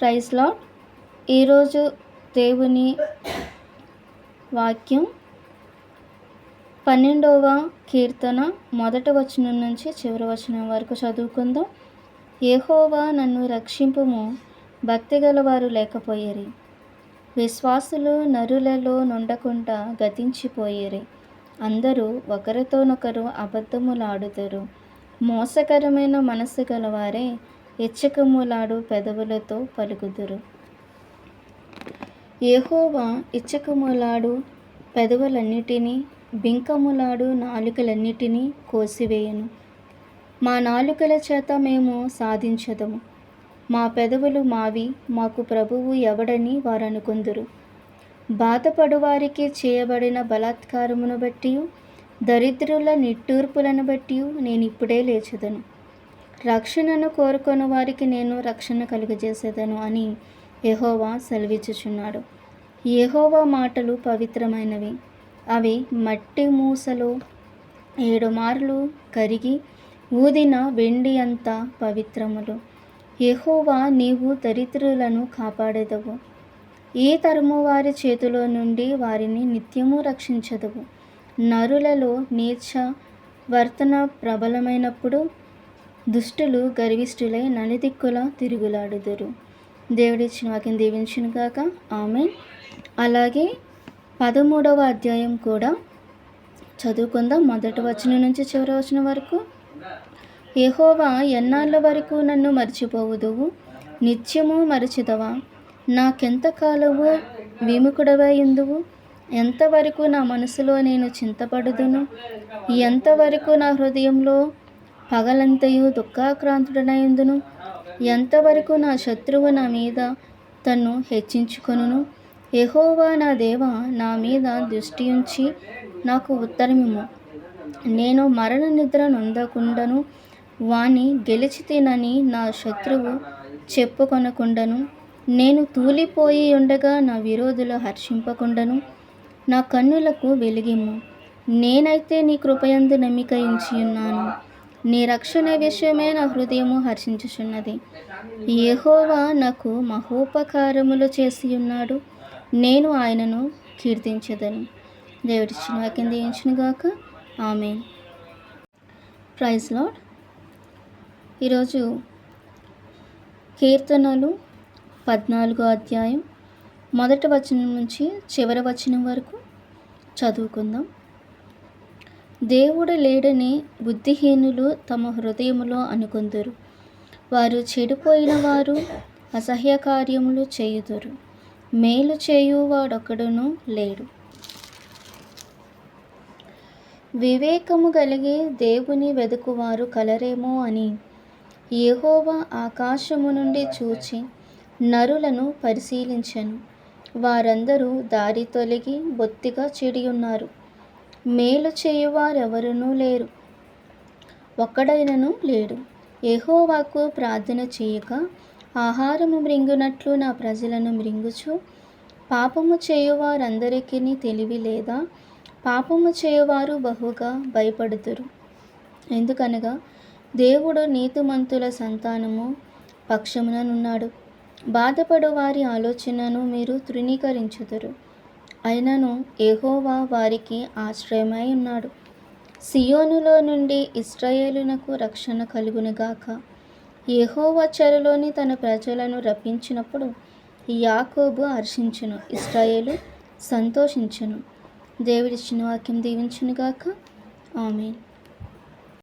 Praise lord. ఈరోజు దేవుని వాక్యం పన్నెండవ కీర్తన మొదటి వచనం నుంచి చివరి వచనం వరకు చదువుకుందాం. ఏహోవా నన్ను రక్షింపుము భక్తి గలవారు లేకపోయేరి. విశ్వాసులు నరులలో నుండకుండా గతించిపోయేరి. అందరూ ఒకరితోనొకరు అబద్ధములాడుతారు మోసకరమైన మనస్సు గలవారే ఇచ్చకములాడు పెదవులతో పలుకుదురు. ఏహోవా ఇచ్చకములాడు పెదవులన్నిటినీ బింకములాడు నాలుకలన్నిటినీ కోసివేయను. మా నాలుకల చేత మేము సాధించదము. మా పెదవులు మావి మాకు ప్రభువు ఎవడని వారు అనుకుందురు చేయబడిన బలాత్కారమును బట్టి దరిద్రుల నిట్టూర్పులను బట్టి నేను ఇప్పుడే లేచదను. రక్షణను కోరుకొని వారికి నేను రక్షణ కలుగజేసేదను అని యహోవా సెలవిచ్చుచున్నాడు. యహోవా మాటలు పవిత్రమైనవి. అవి మట్టి మూసలో ఏడు మార్లు కరిగి ఊదిన వెండి అంత పవిత్రములు. యహోవా నీవు దరిద్రులను కాపాడేదవు. ఈ తరము వారి చేతిలో నుండి వారిని నిత్యము రక్షించదవు. నరులలో నీచ వర్తన ప్రబలమైనప్పుడు దుష్టులు గర్విష్ఠులై నలిదిక్కుల తిరుగులాడుదురు. దేవుడిచ్చిన వాక్యం దీవించిన కాక ఆమె అలాగే పదమూడవ అధ్యాయం కూడా చదువుకుందాం. మొదటి వచనం నుంచి చివరి వచనం వరకు. ఎహోవా ఎన్నాళ్ళ వరకు నన్ను మర్చిపోవుదువు? నిత్యము మరచిదవా? నాకెంతకాలము విముకుడవై ఉందువు? ఎంతవరకు నా మనసులో నేను చింతపడుదును? ఎంతవరకు నా హృదయంలో పగలంతయు దుఃఖాక్రాంతుడనయుందును. ఎంతవరకు నా శత్రువు నా మీద తన్ను హెచ్చించుకొనును? ఎహోవా నా దేవ నా మీద దృష్టి ఉంచి నాకు ఉత్తరమిము నేను మరణ నిద్ర నొందకుండను వాని గెలిచి తినని నా శత్రువు చెప్పుకొనకుండను. నేను తూలిపోయి ఉండగా నా విరోధులు హర్షింపకుండను. నా కన్నులకు వెలిగిమ్ము. నేనైతే నీ కృపయందు నమ్మిక ఉన్నాను నీ రక్షణ విషయమే నా హృదయము హర్షించుచున్నది. యహోవా నాకు మహోపకారములు చేసి ఉన్నాడు నేను ఆయనను కీర్తించదను. దేవుడిచ్చిన వాక్యం దీవించిన గాక ఆమె ప్రైజ్ లాడ్ ఈరోజు కీర్తనలు పద్నాలుగో అధ్యాయం మొదటి వచనం నుంచి చివరి వచనం వరకు చదువుకుందాం. దేవుడు లేడని బుద్ధిహీనులు తమ హృదయములో అనుకుందరు. వారు చెడిపోయిన వారు అసహ్య కార్యములు చేయుదురు. మేలు చేయువాడొక్కడును లేడు. వివేకము కలిగి దేవుని వెదుకువారు కలరేమో అని యహోవా ఆకాశము నుండి చూచి నరులను పరిశీలించను. వారందరూ దారి తొలగి బొత్తిగా చెడి ఉన్నారు మేలు చేయువారెవరునూ లేరు. ఒక్కడైనను లేడు. ఎహోవాకు ప్రార్థన చేయక ఆహారము మృంగునట్లు నా ప్రజలను మృంగుచు. పాపము చేయువారందరికీ తెలివి లేదా? పాపము చేయువారు బహుగా భయపడుతురు ఎందుకనగా దేవుడు నీతిమంతుల సంతానము పక్షముననున్నాడు. బాధపడు వారి ఆలోచనను మీరు తృణీకరించుదురు. అయినను ఏహోవా వారికి ఆశ్రయమై ఉన్నాడు. సియోనులో నుండి ఇస్రాయేలునకు రక్షణ కలుగునుగాక ఏహోవా చెరలోని తన ప్రజలను రప్పించినప్పుడు యాకోబు హర్షించును ఇస్రాయేలు సంతోషించును. దేవుడిచ్చిన వాక్యం దీవించునుగాక ఆమె